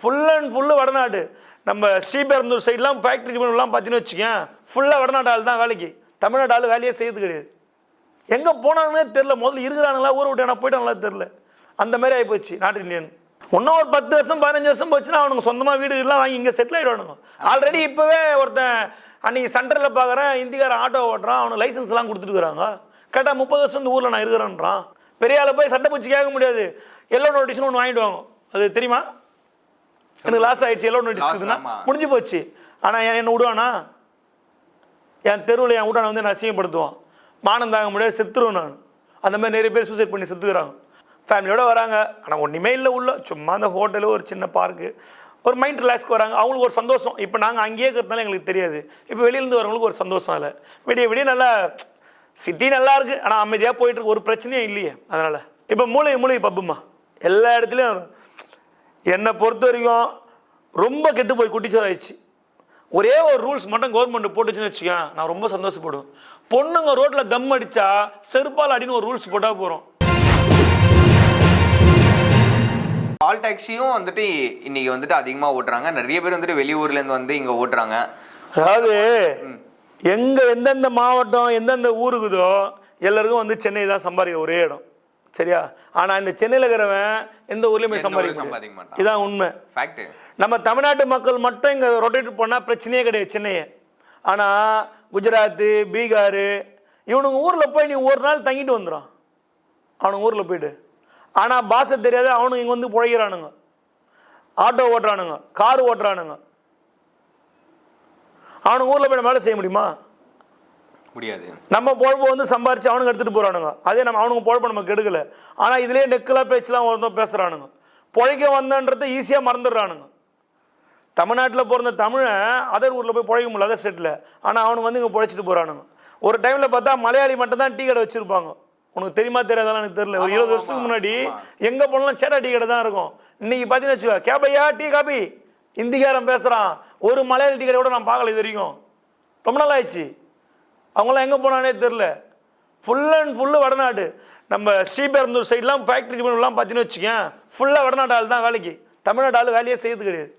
Full and full வடநாடு. நம்ம ஸ்ரீபெரும்பூர் சைட்லாம் ஃபேக்ட்ரி டிபார்ட்மெண்ட்லாம் பார்த்தீங்கன்னு வச்சுக்கேன் ஃபுல்லாக வடநாட்டு ஆள் தான் வேலைக்கு. தமிழ்நாட்டு ஆள் வேலையே செய்யறது கிடையாது. எங்கே போனாங்கன்னே தெரில முதல்ல இருக்கிறானுங்களா ஊரை விட்டு என்ன போயிட்டாங்களா தெரில அந்த மாதிரி ஆகிப்போச்சு நாட்டு இந்தியன் இன்னும் ஒரு பத்து வருஷம் பதினஞ்சு வருஷம் போச்சுன்னா அவனுங்க சொந்தமாக வீடு எல்லாம் வாங்கி இங்கே செட்டில் ஆகிடுவானுங்க ஆல்ரெடி இப்போவே ஒருத்தன் அன்னைக்கு சென்டரில் பார்க்குறேன் இந்திக்காரன் ஆட்டோ ஓட்டுறான் அவனுக்கு லைசன்ஸ்லாம் கொடுத்துட்டுருக்காங்க கேட்டால் முப்பது வருஷம் இந்த ஊரில் நான் இருக்கிறேன்றான். பெரிய ஆளை போய் சட்டை பூச்சி கேட்க முடியாது. எல்லோ நோட்டீஸ்னு ஒன்று வாங்கிடுவாங்க அது தெரியுமா? எனக்கு லாஸ் ஆயிடுச்சு எல்லோ நோட்டீஸ் இருக்குதுன்னா. முடிஞ்சு போச்சு. ஆனால் என்ன விடுவானா? என் தெருவில் என் வீட்டான வந்து நான் அசிங்கப்படுத்துவான். மானம் தாங்க முடியாது செத்துருவேன் நான். அந்த மாதிரி நிறைய பேர் சூசைட் பண்ணி செத்துக்கிறாங்க. ஃபேமிலியோட வராங்க. ஆனால் ஒன்றுமே இல்லை உள்ள. சும்மா அந்த ஹோட்டலு ஒரு சின்ன பார்க்கு ஒரு மைண்ட் ரிலாக்ஸ்க்கு வராங்க. அவங்களுக்கு ஒரு சந்தோஷம். இப்போ நாங்கள் அங்கேயே இருக்கிறதுனால எங்களுக்கு தெரியாது. இப்போ வெளியிலேருந்து வரவங்களுக்கு ஒரு சந்தோஷம் இல்லை விடிய விடிய நல்லா சிட்டி நல்லா இருக்கு. ஆனால் அமைதியாக போயிட்டு இருக்கு. ஒரு பிரச்சனையும் இல்லையே அதனால். இப்போ மூளை மூளை பப்புமா. எல்லா இடத்துலையும் என்னை பொறுத்த வரைக்கும் ரொம்ப கெட்டு போய் குட்டிச்சோர் ஆயிடுச்சு. ஒரே ஒரு ரூல்ஸ் மட்டும் கவர்மெண்ட் போட்டுச்சுன்னு வச்சுக்கேன் நான் ரொம்ப சந்தோஷப்படுவேன். பொண்ணுங்க ரோட்டில் கம் அடிச்சா செருப்பால் அடின்னு ஒரு ரூல்ஸ் போட்டால் போகிறோம் கால் டாக்ஸியும் வந்துட்டு இன்னைக்கு வந்துட்டு அதிகமா ஓட்டுறாங்க. நிறைய பேர் வந்துட்டு வெளியூர்ல இருந்து வந்து இங்க ஓட்டுறாங்க. அதாவது எங்க எந்தெந்த மாவட்டம் எந்தெந்த ஊருக்குதோ எல்லாருக்கும் வந்து சென்னை தான் சம்பாதிக்க ஒரே இடம். சரியா? ஆனா இந்த சென்னையில் இருக்கிறவன் எந்த ஊர்லயும் சம்பாதிக்க சம்பாதிக்க. மாட்டான். இதான் உண்மை. ஃபேக்ட் நம்ம தமிழ்நாட்டு மக்கள் மட்டும் இங்கே ரொட்டேட் பண்ணால் பிரச்சனையே கிடையாது சென்னையை. ஆனால் குஜராத்து பீகார் இவனுங்க ஊரில் போய் நீ ஒரு நாள் தங்கிட்டு வந்துடும் அவனுங்க ஊரில் போயிட்டு. ஆனால் பாஷை தெரியாத அவனுங்க இங்கே வந்து புழைக்கிறானுங்க. Auto ஓட்டுறானுங்க car ஓட்டுறானுங்க. அவனுங்க ஊரில் போய் நம்ம வேலை செய்ய முடியுமா? முடியாது. நம்ம பொழப்பை வந்து சம்பாரிச்சு அவனுங்க எடுத்துகிட்டு போகிறானுங்க அதே நம்ம அவனுங்க பொழப்பை நம்ம கெடுக்கல. ஆனால் இதுலேயே நெக்கெல்லாம் பேச்செல்லாம் ஒருத்தன் பேசுகிறானுங்க பொழைக்க வந்தன்றதை ஈஸியாக மறந்துடுறானுங்க. தமிழ்நாட்டில் பிறந்த தமிழன் அதர் ஊரில் போய் பிழைக்க முடியல அதர் ஸ்டேட்டில் ஆனால் அவனுங்க வந்து இங்கே பிழைச்சிட்டு போகிறானுங்க ஒரு டைமில் பார்த்தா மலையாளி மட்டும் தான் டீ கடை வச்சுருப்பாங்க. உனக்கு தெரியுமா தெரியாதாலும் எனக்கு தெரியல. ஒரு இருபது வருஷத்துக்கு முன்னாடி. எங்கே போனாலும் சேட்டா டீ கடை தான் இருக்கும். இன்னைக்கு பார்த்தீங்கன்னு வச்சுக்கோ கேப்பையா டீ காபி? இந்திக்காரன் பேசுகிறான் ஒரு மலையாளி டீ கடை கூட நான் பார்க்கல இது வரைக்கும். ரொம்ப நாள் ஆயிடுச்சு அவங்களாம் எங்கே போனானே தெரில ஃபுல் அண்ட் ஃபுல்லு வடநாடு. நம்ம ஸ்ரீபெருந்தூர் சைட்லாம் ஃபேக்ட்ரி டிபார்ட்மெண்ட்லாம் பார்த்தீங்கன்னு வச்சுக்கேன் ஃபுல்லாக வடநாட்டு ஆள் தான் வேலைக்கு. தமிழ்நாட்டு ஆள் வேலையே செய்யறது கிடையாது.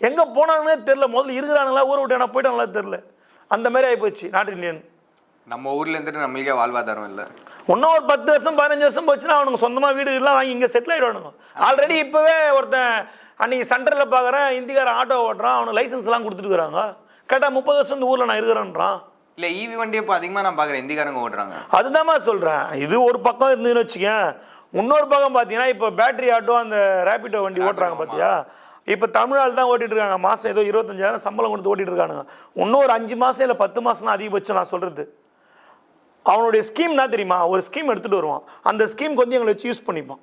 எங்கே போனாங்கன்னே தெரில முதல்ல இருக்கிறானுங்களா ஊரை விட்டு என்ன போயிட்டாங்களா தெரில அந்த மாதிரி ஆகிப்போச்சு நாட்டு இந்தியன். நம்ம ஊர்ல இருந்துட்டு நம்மளுக்கே வாழ்வாதாரம் இல்ல. இன்னும் ஒரு பத்து வருஷம் பதினஞ்சு வருஷம் போச்சுன்னா அவனுங்க சொந்தமாக வீடு எல்லாம் வாங்கி இங்கே செட்டில் ஆகிடுவானுங்க ஆல்ரெடி இப்போவே ஒருத்தன் அன்னைக்கு சென்டரில் பார்க்குறேன் இந்திக்காரன் ஆட்டோ ஓட்டுறான் அவனுக்கு லைசன்ஸ்லாம் கொடுத்துட்டுருக்காங்க கேட்டால் முப்பது வருஷம் இந்த ஊரில் நான் இருக்கிறேன்றான். இல்ல ஈவி வண்டி இப்போ அதிகமா நான் பாக்குறேன் இந்திக்காரங்க ஓட்டுறாங்க அதுதாம்மா சொல்கிறேன் இது ஒரு பக்கம் இருந்ததுன்னு வச்சுக்கேன். இன்னொரு பக்கம் பார்த்தீங்கன்னா இப்போ பேட்டரி ஆட்டோ அந்த ரேபிடோ வண்டி ஓட்டுறாங்க. பார்த்தியா இப்போ தமிழ்நாடு தான் ஓட்டிட்டு இருக்காங்க. மாதம் ஏதோ இருபத்தஞ்சாயிரம் சம்பளம் கொடுத்து ஓட்டிட்டு இருக்கானுங்க. இன்னும் ஒரு அஞ்சு மாதம் இல்லை பத்து மாதம் தான் அதிகபட்சம் நான் சொல்கிறது அவனுடைய ஸ்கீம் என்ன தெரியுமா? ஒரு ஸ்கீம் எடுத்துகிட்டு வருவான். அந்த ஸ்கீம்க்கு வந்து எங்களை வச்சு யூஸ் பண்ணிப்பான்.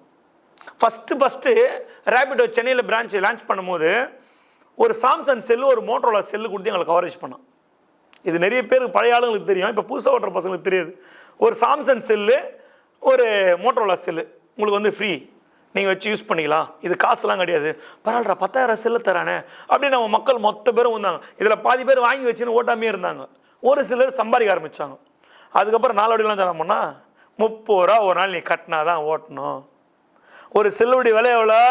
ஃபஸ்ட்டு ஃபஸ்ட்டு ரேபிடோ சென்னையில் பிரான்ச் லான்ச் பண்ணும்போது ஒரு சாம்சங் செல்லு ஒரு மோட்டரோலா செல்லு கொடுத்து எங்களை கவரேஜ் பண்ணான். இது நிறைய பேருக்கு பழைய ஆளுங்களுக்கு தெரியும். இப்போ புதுசாக ஓட்டுற பசங்களுக்கு தெரியாது. ஒரு சாம்சங் செல்லு ஒரு மோட்டரோலா செல்லு. உங்களுக்கு வந்து ஃப்ரீ நீங்கள் வச்சு யூஸ் பண்ணிக்கலாம். இது காசுலாம் கிடையாது. பரவாயில்லடா பத்தாயிரம் செல்லு தரானே அப்படின்னு நம்ம மக்கள் மொத்த பேரும் வந்தாங்க. இதில் பாதி பேர் வாங்கி வச்சுன்னு ஓட்டாமே இருந்தாங்க. ஒரு சிலர் சம்பாதிக்க ஆரம்பித்தாங்க அதுக்கப்புறம் நாளோடிலாம் தரமுன்னா முப்பது ரூபா ஒரு நாள் நீ கட்டினா தான் ஓட்டணும். ஒரு செல்லுடைய விலை எவ்வளோ?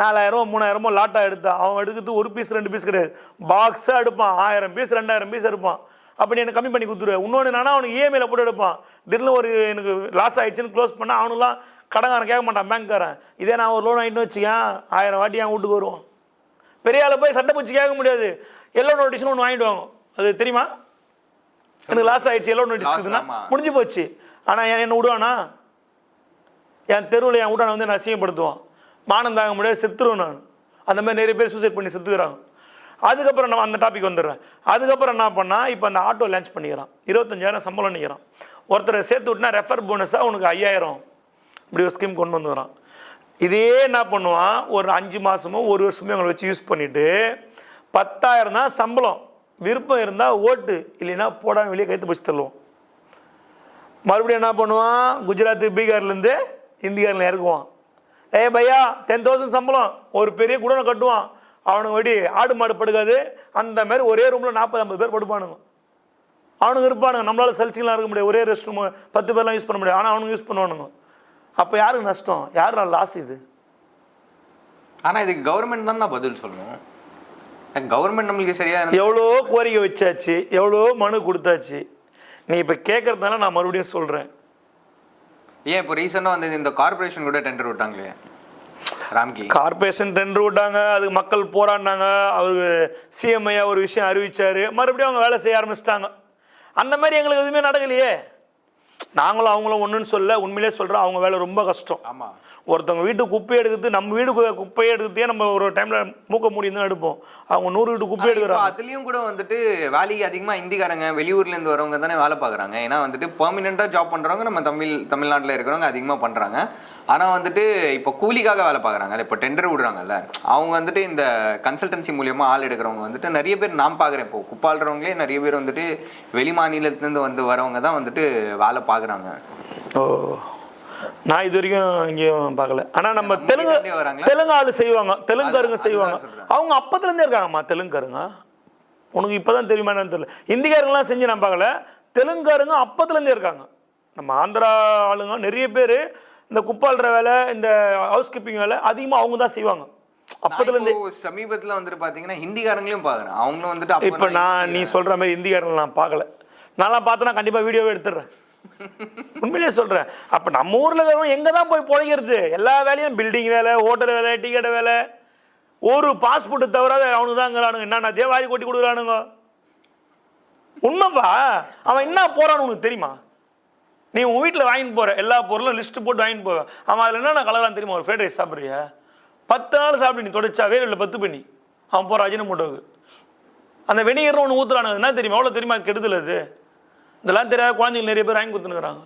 நாலாயிரமோ மூணாயிரமோ லாட்டாக எடுத்தான் அவன் எடுக்கிறது ஒரு பீஸ் ரெண்டு பீஸ் கிடையாது. பாக்ஸாக எடுப்பான். ஆயிரம் பீஸ் ரெண்டாயிரம் பீஸ் எடுப்பான். அப்படி எனக்கு கம்மி பண்ணி கொடுத்துருவேன் இன்னொன்று என்னன்னா அவனுக்கு இஎம்ஐயில் போட்டு எடுப்பான். திடீர்னு ஒரு எனக்கு லாஸ் ஆயிடுச்சுன்னு க்ளோஸ் பண்ணால் அவனுலாம் கடன்காரன் கேட்க மாட்டான் பேங்க்காரன் இதே நான் ஒரு லோன் வாங்கிட்டு வச்சுக்கேன் ஆயிரம் வாட்டி என் வீட்டுக்கு வருவான். பெரிய ஆளை போய் சட்டை பூச்சி கேட்க முடியாது. எல்லோ நோட்டீஸ்னு ஒன்று வாங்கிடுவாங்க அது தெரியுமா? எனக்கு லாஸ் ஆயிடுச்சு எல்லோ நோட்டீஸ் இருக்குதுன்னா. முடிஞ்சு போச்சு. ஆனால் என்ன விடுவானா என் தெருவில் என் வீட்டான வந்து நான் அசிங்கப்படுத்துவான். மானம் தாங்க முடியாது செத்துருவேன் நான். அந்த மாதிரி நிறைய பேர் சூசைட் பண்ணி செத்துக்கிறாங்க. அதுக்கப்புறம் நம்ம அந்த டாபிக் வந்துடுறேன். அதுக்கப்புறம் என்ன பண்ணால் இப்போ அந்த ஆட்டோ லான்ச் பண்ணிக்கிறான். இருபத்தஞ்சாயிரம் சம்பளம் நிற்கிறான் ஒருத்தரை சேர்த்து விட்டுனா ரெஃபர் போனஸாக உனக்கு ஐயாயிரம். இப்படி ஒரு ஸ்கீம் கொண்டு வந்துடுறான் இதே என்ன பண்ணுவான்? ஒரு அஞ்சு மாதமோ ஒரு வருஷமோ அவங்களை வச்சு யூஸ் பண்ணிவிட்டு பத்தாயிரம் தான் சம்பளம். விருப்பம் இருந்தால் ஓட்டு இல்லைன்னா போடாமல் வெளியே கைத்து பிடிச்சி தள்ளுவோம் மறுபடியும் என்ன பண்ணுவான்? குஜராத்து பீகார்லேருந்து இந்தியாவில் இறக்குவான் ஏ பையா டென் தௌசண்ட் சம்பளம். ஒரு பெரிய குடோனை கட்டுவான். அவனுங்க வெடி ஆடு மாடு படுக்காது அந்த மாதிரி ஒரே ரூமில் நாற்பது ஐம்பது பேர் படுப்பானுங்க. அவனுங்க இருப்பானுங்க. நம்மளால செல்சிங்கெலாம் இருக்க முடியாது. ஒரே ரெஸ்ட் ரூம் பத்து பேர்லாம் யூஸ் பண்ண முடியாது. ஆனால் அவனுங்க யூஸ் பண்ணுவானுங்க. அப்போ யாருக்கு நஷ்டம்? யார் லாஸ் இது? ஆனா இதுக்கு கவர்மெண்ட் தான் நான் பதில் சொல்லணும். கவர்மெண்ட் நம்மளுக்கு சரியா எவ்வளோ கோரிக்கை வச்சாச்சு. எவ்வளோ மனு கொடுத்தாச்சு. நீ இப்போ கேட்கறதுனால நான் மறுபடியும் சொல்கிறேன் ஏன் இப்போ ரீசெண்டாக வந்து இந்த கார்பரேஷன் கூட டெண்டர் விட்டாங்களே? ராம்கி. கார்பரேஷன் டெண்டர் விட்டாங்க அதுக்கு மக்கள் போராடினாங்க. அவரு சிஎம் ஐயா ஒரு விஷயம் அறிவிச்சாரு. மறுபடியும் அவங்க வேலை செய்ய ஆரம்பிச்சிட்டாங்க. அந்த மாதிரி எங்களுக்கு எதுவுமே நடக்கலையே. நாங்களும் அவங்களும் ஒன்றுன்னு சொல்ல உண்மையிலே சொல்கிறோம் அவங்க வேலை ரொம்ப கஷ்டம். ஆமா. ஒருத்தவங்க வீட்டு குப்பை எடுக்கிறது நம்ம வீடு குப்பையை எடுக்கிறதே நம்ம ஒரு டைம்ல மூக்க முடியும் தான் எடுப்போம். அவங்க நூறு வீட்டு குப்பை ஆனா இப்போ எடுக்கிறாங்க அதுலயும் கூட வந்துட்டு வேலைக்கு அதிகமா இந்திக்காரங்க வெளியூர்ல இருந்து வரவங்க தானே வேலை பார்க்குறாங்க. ஏன்னா வந்துட்டு பெர்மனெண்டா ஜாப் பண்றவங்க நம்ம தமிழ் தமிழ்நாட்டுல இருக்கிறவங்க அதிகமா பண்றாங்க. ஆனா வந்துட்டு இப்போ கூலிக்காக வேலை பார்க்குறாங்க இப்போ டெண்டர் விடுறாங்கல்ல அவங்க வந்துட்டு இந்த கன்சல்டன்சி மூலியமா ஆள் எடுக்கிறவங்க வந்துட்டு நிறைய பேர் நான் பார்க்குறேன். இப்போ குப்பாளுறவங்களே நிறைய பேர் வந்துட்டு வெளி மாநிலத்திலேருந்து வந்து வரவங்க தான் வந்துட்டு வேலை பார்க்குறாங்க. ஓ நான் இது வரைக்கும் இங்கேயும் பார்க்கல. ஆனா நம்ம தெலுங்கு? தெலுங்கு ஆளு செய்வாங்க தெலுங்குக்காரங்க அதுதான் செய்வாங்க. அவங்க அப்பத்துலேருந்தே இருக்காங்கம்மா தெலுங்குக்காரங்க. உனக்கு இப்பதான் தெரியுமா என்னன்னு தெரியல. இந்திக்காரங்களாம் செஞ்சு நான் பார்க்கல தெலுங்குக்காரங்க அப்பத்துலேருந்தே இருக்காங்க. நம்ம ஆந்திரா ஆளுங்க நிறைய பேர் இந்த குப்பாளுற வேலை இந்த ஹவுஸ் கீப்பிங் வேலை அதிகமாக அவங்க தான் செய்வாங்க. அப்பத்துலேருந்தே சமீபத்துல வந்துட்டு பாத்தீங்கன்னா ஹிந்திக்காரங்களையும் பார்க்குறேன் அவங்களும் வந்துட்டு இப்போ நான் நீ சொல்ற மாதிரி இந்திக்காரங்க நான் பார்க்கல. நான்லாம் பார்த்தேன்னா கண்டிப்பாக வீடியோவே எடுத்துடுறேன். உண்மையிலேயே சொல்கிறேன் அப்போ நம்ம ஊரில் இருக்கிறவங்க எங்கே தான் போய் பிழைக்கிறது? எல்லா வேலையும் பில்டிங் வேலை ஹோட்டல் வேலை டிக்கெட் வேலை. ஒரு பாஸ்போர்ட்டு தவிர அவனுக்கு தான் இருக்கிறானுங்க என்னென்ன தேவாரி கொட்டி கொடுக்குறானுங்க? உண்மைப்பா? அவன் என்ன போறான்னு உனக்கு தெரியுமா? நீ உன் வீட்டில் வாங்கிட்டு போற எல்லா பொருளும் லிஸ்ட் போட்டு வாங்கிட்டு போவ. அவன் அதில் என்னென்ன கலரான்னு தெரியுமா? ஒரு ஃப்ரைட் ரைஸ் சாப்பிட்றியா? பத்து நாள் சாப்பிட்டு நீ தொடச்சா வேறு பத்து பண்ணி அவன் போகிற அஜினமோட்டோவுக்கு அந்த வெனிகர்னு ஒன்று ஊற்றுறானுங்க என்ன தெரியுமா? எவ்வளோ தெரியுமா? கெடுதல் அது. இதெல்லாம் தெரியாத குழந்தைங்க நிறைய பேர் வாங்கி கொடுத்துனுக்குறாங்க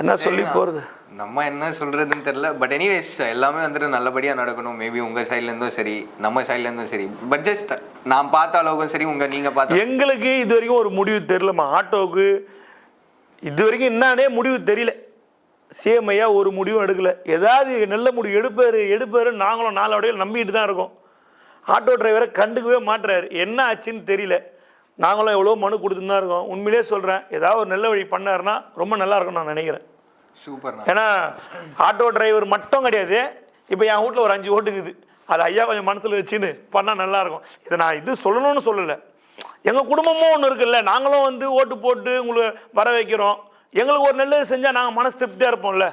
என்ன சொல்லி போகிறது நம்ம என்ன சொல்றதுன்னு தெரியல. பட் எனிவேஸ் எல்லாமே வந்துட்டு நல்லபடியா நடக்கணும். மேபி உங்க சைட்ல இருந்தும் சரி நம்ம சைட்ல இருந்தும் சரி. பட் ஜஸ்ட் நான் பார்த்த அளவுக்கும் சரி உங்க நீங்க பார்த்த எங்களுக்கு இது வரைக்கும் ஒரு முடிவு தெரியலம்மா ஆட்டோவுக்கு. இது வரைக்கும் என்னன்னே முடிவு தெரியல. சிஎம் ஐயா ஒரு முடிவும் எடுக்கல. ஏதாவது நல்ல முடிவு எடுப்பார் எடுப்பார் நாங்களும் நாளோடையில் நம்பிட்டு தான் இருக்கோம். ஆட்டோ டிரைவரை கண்டுக்கவே மாட்டுறாரு. என்ன ஆச்சுன்னு தெரியல. நாங்களும் எவ்வளோ மனு கொடுத்துன்னு தான் இருக்கோம். உண்மையிலே சொல்கிறேன் ஏதாவது ஒரு நல்ல வழி பண்ணாருன்னா ரொம்ப நல்லா இருக்கும்னு நான் நினைக்கிறேன். சூப்பர் ஏன்னா ஆட்டோ டிரைவர் மட்டும் கிடையாது. இப்போ என் வீட்டில் ஒரு அஞ்சு ஓட்டுக்குது. அது ஐயா கொஞ்சம் மனசில் வச்சுன்னு பண்ணால் நல்லாயிருக்கும். இதை நான் இது சொல்லணும்னு சொல்லலை. எங்கள் குடும்பமும் ஒன்று இருக்குல்ல நாங்களும் வந்து ஓட்டு போட்டு உங்களை வர வைக்கிறோம். எங்களுக்கு ஒரு நல்லது செஞ்சால் நாங்கள் மனசு திருப்தியாக இருப்போம்ல.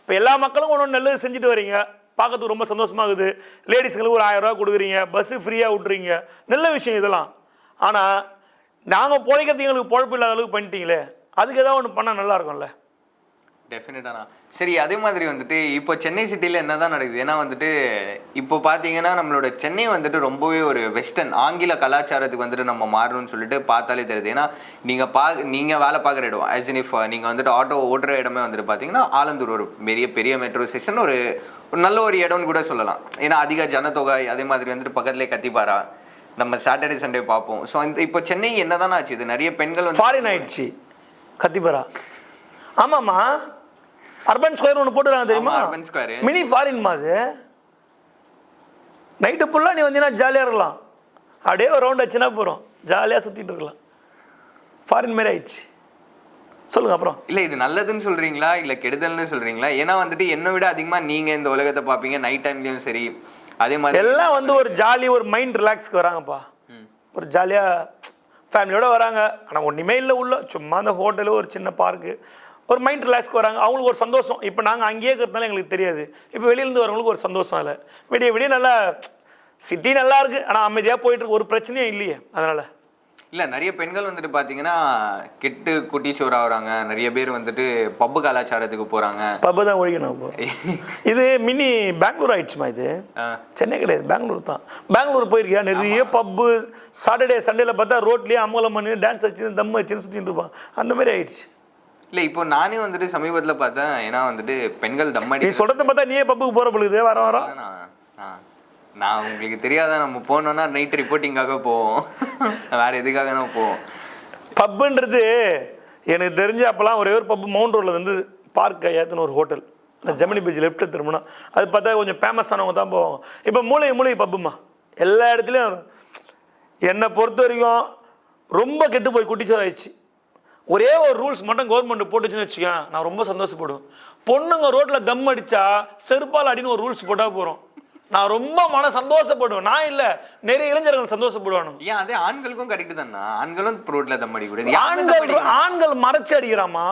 இப்போ எல்லா மக்களும் ஒன்று நல்லது செஞ்சுட்டு வரீங்க. பார்க்கறதுக்கு ரொம்ப சந்தோஷமாகுது. லேடிஸ்களுக்கு ஒரு ஆயிரம் ரூபா கொடுக்குறீங்க. பஸ்ஸு ஃப்ரீயாக விட்றீங்க நல்ல விஷயம் இதெல்லாம். ஆனால் நாங்கள் பிழைக்கிறதுக்கு எங்களுக்கு பொழப்பு இல்லாத அளவுக்கு பண்ணிட்டீங்களே. அதுக்கு ஏதாவது ஒன்று பண்ணால் நல்லா இருக்கும்ல. டெஃபினட்டாண்ணா சரி அதே மாதிரி வந்துட்டு இப்போ சென்னை சிட்டியில் என்னதான் நடக்குது? ஏன்னா வந்துட்டு இப்போ பார்த்தீங்கன்னா நம்மளோட சென்னை வந்துட்டு ரொம்பவே ஒரு வெஸ்டர்ன் ஆங்கில கலாச்சாரத்துக்கு வந்துட்டு நம்ம மாறணும்னு சொல்லிட்டு பார்த்தாலே தெரியுது. ஏன்னா நீங்கள் பா நீங்கள் வேலை பார்க்குற இடம் ஆஸ் இன் இஃப் நீங்கள் வந்துட்டு ஆட்டோ ஓட்டுற இடமே வந்துட்டு பார்த்தீங்கன்னா ஆலந்தூர் ஒரு பெரிய பெரிய மெட்ரோ ஸ்டேஷன் ஒரு ஒரு நல்ல ஒரு இடம்னு கூட சொல்லலாம். ஏன்னா அதிக ஜனத்தொகை அதே மாதிரி வந்துட்டு பக்கத்துலேயே கத்திப்பாரா? நம்ம சாட்டர்டே சண்டே பார்ப்போம். ஸோ இந்த இப்போ சென்னை என்னதான் ஆச்சு? இது நிறைய பெண்கள் வந்து ஃபாரின் ஆயிடுச்சு. கத்திபரா ஆமாம்மா. அர்பன் ஸ்கொயர் ஒன்று போட்டுருக்காங்க தெரியுமா? urban square. மினி ஃபாரின்மா அது நைட்டு ஃபுல்லாக நீ வந்தீங்கன்னா ஜாலியாக இருக்கலாம். அப்படியே ஒரு ரவுண்ட் வச்சுனா போகிறோம் ஜாலியாக சுற்றிட்டு இருக்கலாம். ஃபாரின் மாரி ஆயிடுச்சு. சொல்லுங்க அப்புறம். இல்ல இது நல்லதுன்னு சொல்றீங்களா? இல்ல கெடுதல்னு சொல்றீங்களா? ஏன்னா வந்துட்டு என்னை விட அதிகமா நீங்க இந்த உலகத்தை பாப்பீங்க நைட் டைம்லயும் சரி. அதே மாதிரி எல்லாம் வந்து ஒரு ஜாலி ஒரு மைண்ட் ரிலாக்ஸ்க்கு வராங்கப்பா. ஒரு ஜாலியாக ஃபேமிலியோட வராங்க. ஆனால் ஒன்றுமே இல்லை உள்ள. சும்மா அந்த ஹோட்டலு ஒரு சின்ன பார்க்கு ஒரு மைண்ட் ரிலாக்ஸ்க்கு வராங்க. அவங்களுக்கு ஒரு சந்தோஷம். இப்போ நாங்கள் அங்கேயே இருக்கிறதுனால எங்களுக்கு தெரியாது. இப்போ வெளியிலேருந்து வரவங்களுக்கு ஒரு சந்தோஷம் இல்லை. விடிய விடிய நல்லா சிட்டி நல்லா இருக்கு. ஆனால் அமைதியாக போயிட்டு இருக்கு. ஒரு பிரச்சனையும் இல்லையே அதனால். இல்ல நிறைய பெண்கள் வந்துட்டு பாத்தீங்கன்னா கெட்டு குட்டிச்சோறு ஆகுறாங்க நிறைய பேர் வந்துட்டு பப்பு கலாச்சாரத்துக்கு போறாங்க. பப்பு தான் ஒழிக்கணும் இப்போ. இது மினி பெங்களூர் ஆயிடுச்சுமா இது? சென்னை கிடையாது. பெங்களூர் தான். பெங்களூர் போயிருக்கியா? நிறைய பப்பு சாட்டர்டே சண்டேல பார்த்தா ரோட்லேயே அம்மலம் பண்ணி டான்ஸ் வச்சு தம் வச்சுன்னு சுற்றிட்டு இருப்பான். அந்த மாதிரி ஆயிடுச்சு. இல்ல இப்போ நானே வந்துட்டு சமீபத்துல பார்த்தேன். ஏன்னா வந்துட்டு பெண்கள் நீ தம்மடி சொல்றத பார்த்தா நீயே பப்புக்கு போற பொழுது வர வர. நான் உங்களுக்கு தெரியாத? நம்ம போனோம்னா நைட் ரிப்போர்ட்டிங்காக போவோம். வேற எதுக்காக போவோம். பப்புன்றது எனக்கு தெரிஞ்ச அப்போலாம் ஒரே ஒரு பப்பு மவுண்ட் ரோட்ல இருந்து பார்க் ஐயாத்துன்னு ஒரு ஹோட்டல் ஜெமினி பீச் லெஃப்ட் திரும்பினா. அது பார்த்தா கொஞ்சம் ஃபேமஸானவங்க தான் போவாங்க. இப்போ மூளை மூளை பப்புமா. எல்லா இடத்துலையும் என்னை பொறுத்த வரைக்கும் ரொம்ப கெட்டு போய் குட்டிச்சோர் ஆயிடுச்சு. ஒரே ஒரு ரூல்ஸ் மட்டும் கவர்மெண்ட் போட்டுச்சுன்னு வச்சுக்கேன் நான் ரொம்ப சந்தோஷப்படுவேன். பொண்ணுங்க ரோட்ல தம் அடிச்சா செருப்பால் அடின்னு ஒரு ரூல்ஸ் போட்டா போறோம். நான் ரொம்ப மன சந்தோஷப்படுவேன். நான் இல்ல நிறைய இளைஞர்கள் சந்தோஷப்படுவானுங்க. ஏன் அதே ஆண்களுக்கும் கரெக்ட் தானா? ஆண்களும் ரோட்ல தம் அடிக்கூடாது ஆண்கள். ஆண்கள் மறைச்சு அடிக்கிறாமா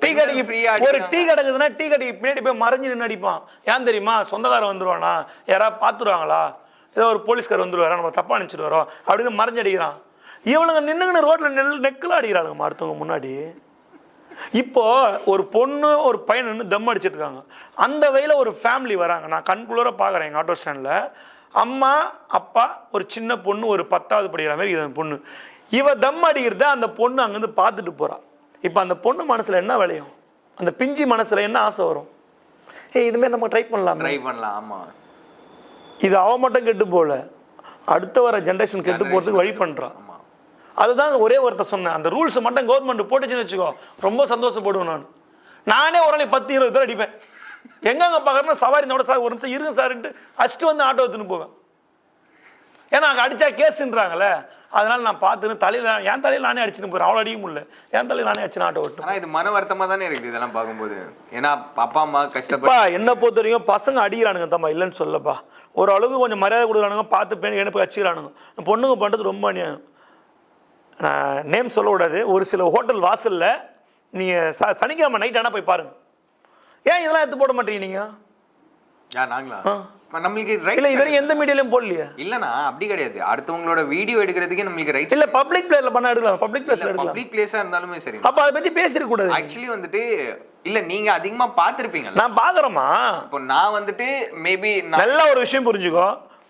டீ கடைக்கு ஒரு. டீ கடைக்குதுன்னா டீ கடைக்கு பின்னாடி போய் மறைஞ்சு நின்று அடிப்பான். ஏன் தெரியுமா? சொந்தக்காரன் வந்துருவானா? யாராவது பார்த்துருவாங்களா ஏதோ ஒரு போலீஸ்கார் வந்துருவாரா. நம்ம தப்பா நினைச்சிட்டு வரோம். அப்படின்னு மறைஞ்சு அடிக்கிறான். இவனுங்க நின்னுங்கன்னு ரோட்ல நெல் நெக்கில் அடிக்கிறானுங்க அடுத்தவங்க முன்னாடி. இப்போ ஒரு பொண்ணு ஒரு பையன் நின்று தம் அடிச்சிட்டு இருக்காங்க. அந்த வகையில் ஒரு ஃபேமிலி வராங்க. நான் கண்குளிர பார்க்குறேன் எங்கள் ஆட்டோ ஸ்டாண்டில் அம்மா அப்பா ஒரு சின்ன பொண்ணு ஒரு பத்தாவது படிக்கிற மாதிரி இது அந்த பொண்ணு. இவ தம் அடிக்கிறத அந்த பொண்ணு அங்கேருந்து பார்த்துட்டு போறா. இப்போ அந்த பொண்ணு மனசில் என்ன விளையும்? அந்த பிஞ்சி மனசில் என்ன ஆசை வரும்? ஏய் இதுமாரி நம்ம ட்ரை பண்ணலாமே. ட்ரை பண்ணலாம் ஆமா. இது அவ மட்டும் கெட்டு போகல அடுத்த வர ஜென்ரேஷன் கெட்டு போகிறதுக்கு வழி பண்ணுறான் அதுதான் ஒரே ஒருத்தர் சொன்னேன். அந்த ரூல்ஸ் மட்டும் கவர்மெண்ட் போட்டுச்சுன்னு வச்சுக்கோ ரொம்ப சந்தோஷப்படுவேன் நான். நானே ஒரு நாளைக்கு பத்து இருபது பேர் அடிப்பேன். எங்கெங்க பார்க்குறேன்னா சவாரி இந்த சார் ஒரு நிமிஷம் இருங்க சார்ன்ட்டு அடிச்சுட்டு வந்து ஆட்டோ எடுத்துன்னு போவேன். ஏன்னா அங்கே அடிச்சா கேஸுன்றாங்களே அதனால நான் பார்த்துன்னு தலையில் என் தலையில் நானே அடிச்சுன்னு போகிறேன் அவ்வளோ அடிக்க முடியல. என் தலையில் நானே அடிச்சு ஆட்டோ விட்டு ஆனா இது மன வருத்தமா தானே இருக்குது இதெல்லாம் பார்க்கும்போது. ஏன்னா அப்பா அம்மா கஷ்டப்பட்டு அப்பா என்ன பொறுத்த வரைக்கும் பசங்க அடிக்கிறானுங்க தம்மா இல்லைன்னு சொல்லப்பா. ஒரு அளவுக்கு கொஞ்சம் மரியாதை கொடுக்குறானுங்க பார்த்து பேணி எனக்கு வச்சுக்கிறானுங்க. பொண்ணுங்க பண்ணுறது ரொம்ப அநியாயம். நான் நேம் சொல்லக்கூடாது ஒரு சில ஹோட்டல் வாசலில் நீங்கள் ச சனிக்கிழமை நைட் ஆனால் போய் பாருங்க. ஏன் இதெல்லாம் எடுத்து போட மாட்டீங்க நீங்கள் யார் நாங்களா. நம்மளுக்கு இல்லை ரைட் இது வரைக்கும் எந்த மீடியாலையும் போடலையே. இல்லண்ணா அப்படி கிடையாது. அடுத்தவங்களோட வீடியோ எடுக்கிறதுக்கே நம்மளுக்கு ரைட் இல்லை பப்ளிக் பிளேஸில் பண்ண எடுக்கலாம். பப்ளிக் பிளேஸில் எடுக்கலாம். பப்ளிக் பிளேஸா இருந்தாலுமே சரி. அப்போ அதை பற்றி பேசிருக்க கூடாது. ஆக்சுவலி வந்துட்டு இல்ல நீங்க அதிகமா பார்த்திருப்பீங்கல்ல. நான் பார்க்குறேம்மா. இப்போ நான் வந்துட்டு மேபி நல்ல ஒரு விஷயம் புரிஞ்சுக்கோ.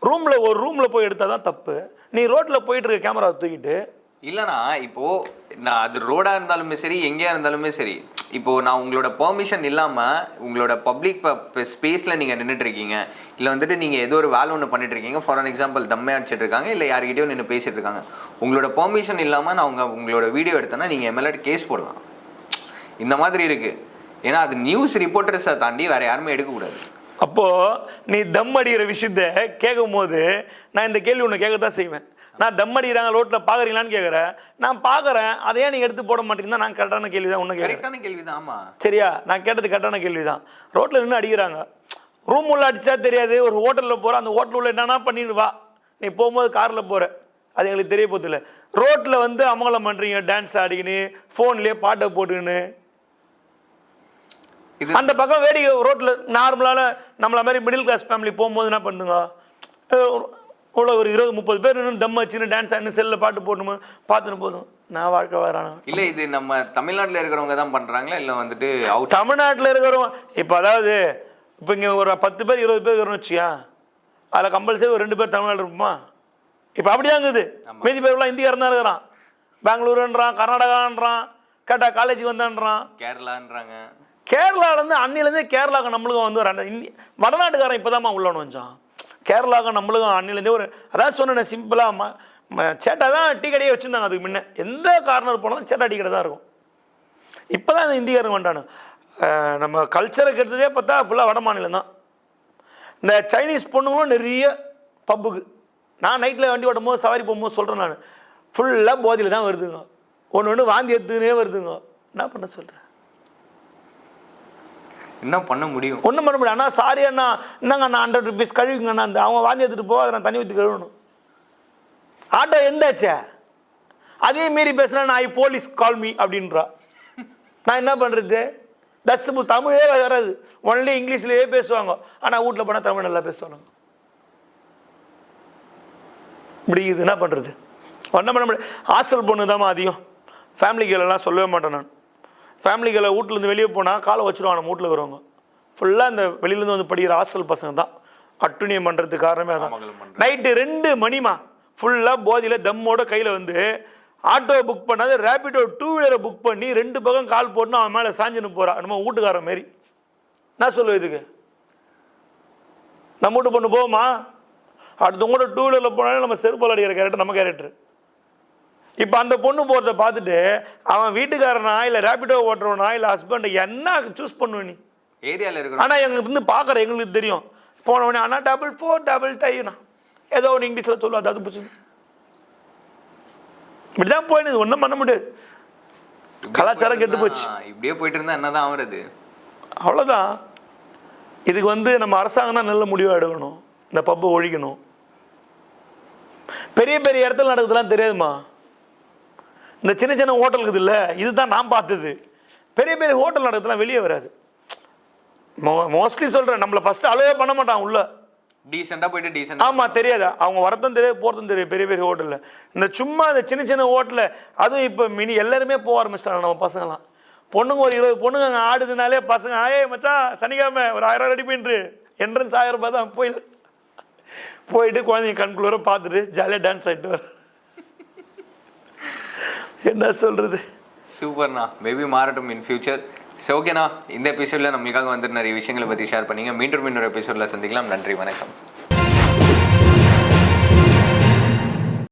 ரூமில் ஒரு ரூமில் போய் எடுத்தால் தான் தப்பு. நீ ரோட்டில் போயிட்டு இருக்க கேமரா தூக்கிட்டு இல்லைனா இப்போ நான் அது ரோடா இருந்தாலுமே சரி எங்கேயா இருந்தாலுமே சரி இப்போ நான் உங்களோட பெர்மிஷன் இல்லாம உங்களோட பப்ளிக் ஸ்பேஸ்ல நீங்க நின்றுட்டு இருக்கீங்க இல்ல வந்துட்டு நீங்க ஏதோ ஒரு வேலை ஒன்று பண்ணிட்டு இருக்கீங்க ஃபார் அன் எக்ஸாம்பிள் தம்மே அடிச்சிட்டு இருக்காங்க இல்ல யார்கிட்டயோ நின்று பேசிட்டு இருக்காங்க உங்களோட பெர்மிஷன் இல்லாம நான் உங்க உங்களோட வீடியோ எடுத்தேன்னா நீங்க எம்எல்ஏட் கேஸ் போடலாம். இந்த மாதிரி இருக்கு. ஏன்னா அது நியூஸ் ரிப்போர்ட்டர்ஸை தாண்டி வேற யாருமே எடுக்கக்கூடாது. அப்போ நீ தம் அடிக்கிற விஷயத்த கேட்கும் போது நான் இந்த கேள்வி ஒன்று கேட்க தான் செய்வேன். நான் தம் அடிக்கிறாங்க ரோட்டில் பார்க்குறீங்களான்னு கேட்குறேன் நான் பார்க்குறேன் அதையே நீ எடுத்து போட மாட்டீங்கன்னா நான் கரெக்டான கேள்வி தான் ஒன்று கேட்குறேன் கரெக்டான கேள்விதான் ஆமா. சரியா? நான் கேட்டது கரெக்டான கேள்வி தான் ரோட்டில் நின்று அடிக்கிறாங்க. ரூம் உள்ள அடிச்சா தெரியாது ஒரு ஹோட்டலில் போகிற அந்த ஹோட்டல் உள்ள என்னன்னா பண்ணிட்டு வா. நீ போகும்போது காரில் போகிற அது எங்களுக்கு தெரிய போதில்ல ரோட்டில் வந்து அமங்கலம் பண்ணுறீங்க டான்ஸ் ஆடிக்கின்னு ஃபோன்லேயே பாட்டை போட்டுக்கின்னு. அந்த பக்கம் வேடிக்கை ரோட்டில் நார்மலான நம்மள மாதிரி மிடில் கிளாஸ் ஃபேமிலி போகும்போது என்ன பண்ணுங்க இவ்வளோ ஒரு இருபது முப்பது பேர் நின்று தம் வச்சுன்னு டான்ஸ் ஆடினு செல்லில் பாட்டு போடணுமோ? பார்த்துன்னு போதும். நான் வாழ்க்கை வரானு? இல்ல இது நம்ம தமிழ்நாட்டுல இருக்கிறவங்க தான் பண்றாங்களா? இல்ல வந்துட்டு தமிழ்நாட்டில் இருக்கிறவங்க இப்போ அதாவது இப்போ இங்கே ஒரு பத்து பேர் இருபது பேர் இருக்கிறோம்னு வச்சியா அதில் கம்பல்சரி ஒரு ரெண்டு பேர் தமிழ்நாடு இருப்போமா? இப்போ அப்படிதான் இருக்குது மீதி பேர்லாம் இந்தியாரன் தான் இருக்கிறான். பெங்களூருன்றான் கர்நாடகான்றான் கேட்டால் காலேஜ் வந்தான்றான். கேரளான்றாங்க. கேரளாலேருந்து அன்னிலேருந்தே கேரளாவுக்கு நம்மளுக்கும் வந்து இந்தி வடநாட்டுக்காரன் இப்போ தான் உள்ளவனு வச்சான் கேரளாவுக்கு நம்மளுக்கும் அண்ணிலேருந்தே ஒரு அதான் சொன்னேன் சிம்பிளாக சேட்டா தான் டீ கடையே வச்சுருந்தாங்க அதுக்கு முன்ன. எந்த கார்னர் போனாலும் சேட்டா டீ கடை தான் இருக்கும். இப்போ தான் இந்த இந்தியக்காரங்க வந்துட்டானு நம்ம கல்ச்சருக்கு எடுத்ததே பார்த்தா ஃபுல்லாக வட மாநிலம் தான். இந்த சைனீஸ் பொண்ணுங்களும் நிறைய பப்புக்கு நான் நைட்டில் வண்டி ஓட்டும் போது சவாரி போகும்போது சொல்கிறேன் நான். ஃபுல்லாக போதையில் தான் வருதுங்க. ஒன்று ஒன்று வாந்தி எடுத்துனே வருதுங்க. என்ன பண்ண சொல்கிறேன் என்ன பண்ண முடியும்? ஒன்றும் பண்ண முடியாது. அண்ணா சாரி அண்ணா. என்னங்க அண்ணா ஹண்ட்ரட் ருபீஸ் கழுவிங்கண்ணா அந்த அவங்க வாந்தி எடுத்துகிட்டு போக அதை நான் தண்ணி ஊற்றி கழுவணும். ஆட்டோ எந்தாச்சே? அதே மீறி பேசுனா நான் ஐ போலீஸ் கால் மீ அப்படின்றா. நான் என்ன பண்ணுறது தஸ் தமிழே வராது. ஒன்லி இங்கிலீஷ்லேயே பேசுவாங்க. ஆனால் வீட்டில் போனால் தமிழ் நல்லா பேசுவாங்க இப்படி இது என்ன பண்ணுறது ஒன்றும் பண்ண முடியாது. ஹாஸ்டல் பொண்ணு தான் அதிகம் ஃபேமிலிகளெல்லாம் சொல்லவே மாட்டேன் நான். ஃபேமிலிகளை வீட்டிலேருந்து வெளியே போனால் காலை வச்சுருவாங்க நம்ம வீட்டில் இருக்கிறவங்க. ஃபுல்லாக இந்த வெளியிலேருந்து வந்து படிக்கிற ஹாஸ்டல் பசங்க தான். அட்டுணியம் பண்ணுறதுக்கு காரணமே அதான். நைட்டு ரெண்டு மணிமா ஃபுல்லாக போதையில் தம்மோட கையில் வந்து ஆட்டோ புக் பண்ணாது ரேபிடோ டூ வீலரை புக் பண்ணி ரெண்டு பக்கம் கால் போட்டுன்னு அவன் மேலே சாஞ்சுன்னு போகிறான் நம்ம வீட்டுக்காரன் மாரி. நான் சொல்லுவேன் இதுக்கு? நம்ம வீட்டு பொண்ணு போவோமா அடுத்தவங்க கூட டூ வீலரில் போனாலே நம்ம செருப்பால் அடிக்கிற கேரக்டர் நம்ம கேரக்டர் இப்போ அந்த பொண்ணு போகிறத பார்த்துட்டு அவன் வீட்டுக்காரனா இல்லை ரேபிடோ ஓட்டுறவனா இல்லை ஹஸ்பண்டை என்ன சூஸ் பண்ணுவ நீ? ஏரியால இருக்கிறோம் ஆனால் எங்களுக்கு வந்து பார்க்குற எங்களுக்கு தெரியும். போன உடனே ஆனால் டபுள் ஃபோர் டபுள் தைனா ஏதோ ஒன்று இங்கிலீஷில் சொல்லுவாது அது பிடிச்சி இப்படி தான் போயிடுது ஒன்றும் பண்ண முடியாது. கலாச்சாரம் கெட்டு போச்சு இப்படியே போயிட்டு இருந்தா என்னதான் ஆகுறது அவ்வளோதான் இதுக்கு வந்து நம்ம அரசாங்கம் தான் நல்ல முடிவாக எடுக்கணும். இந்த பப்பை ஒழிக்கணும். பெரிய பெரிய இடத்துல நடக்குதுலாம் தெரியாதுமா இந்த சின்ன சின்ன ஹோட்டல் இருக்குது இல்லை. இதுதான் நான் பார்த்தது. பெரிய பெரிய ஹோட்டல் நடக்குதுலாம் வெளியே வராது. மோ மோஸ்ட்லி சொல்கிறேன் நம்மளை ஃபஸ்ட்டு அலோவே பண்ண மாட்டான் உள்ள. டீசெண்டா போயிட்டு டீசெண்டா ஆமாம் தெரியாது. அவங்க வரதும் தெரியாது போகிறதும் தெரியாது பெரிய பெரிய ஹோட்டலில். இந்த சும்மா இந்த சின்ன சின்ன ஹோட்டலில் அதுவும் இப்போ மினி எல்லாருமே போக ஆரம்பிச்சிட்டாங்க நம்ம பசங்களாம் பொண்ணுங்க ஒரு இருபது பொண்ணுங்க அங்கே ஆடுதுனாலே பசங்க ஆயே மச்சான் சனிக்கிழமை ஒரு ஆயிரம் ரெடி பண்ணிட்டு என்ட்ரன்ஸ் ஆயிரம் ரூபாய் தான் போய் போயிட்டு குழந்தைங்க கண்குள்ளூர பார்த்துட்டு ஜாலியாக டான்ஸ் ஆகிட்டு வர என்ன சொல்கிறது சூப்பர்ண்ணா. மேபி மாறட்டும் இன் ஃபியூச்சர் சரி ஓகேண்ணா இந்த எபிசோடில் நம்மளுக்காக வந்து நிறைய விஷயங்களை பற்றி ஷேர் பண்ணிங்க. மீண்டும் இன்னொரு எபிசோடில் சந்திக்கலாம். நன்றி வணக்கம்.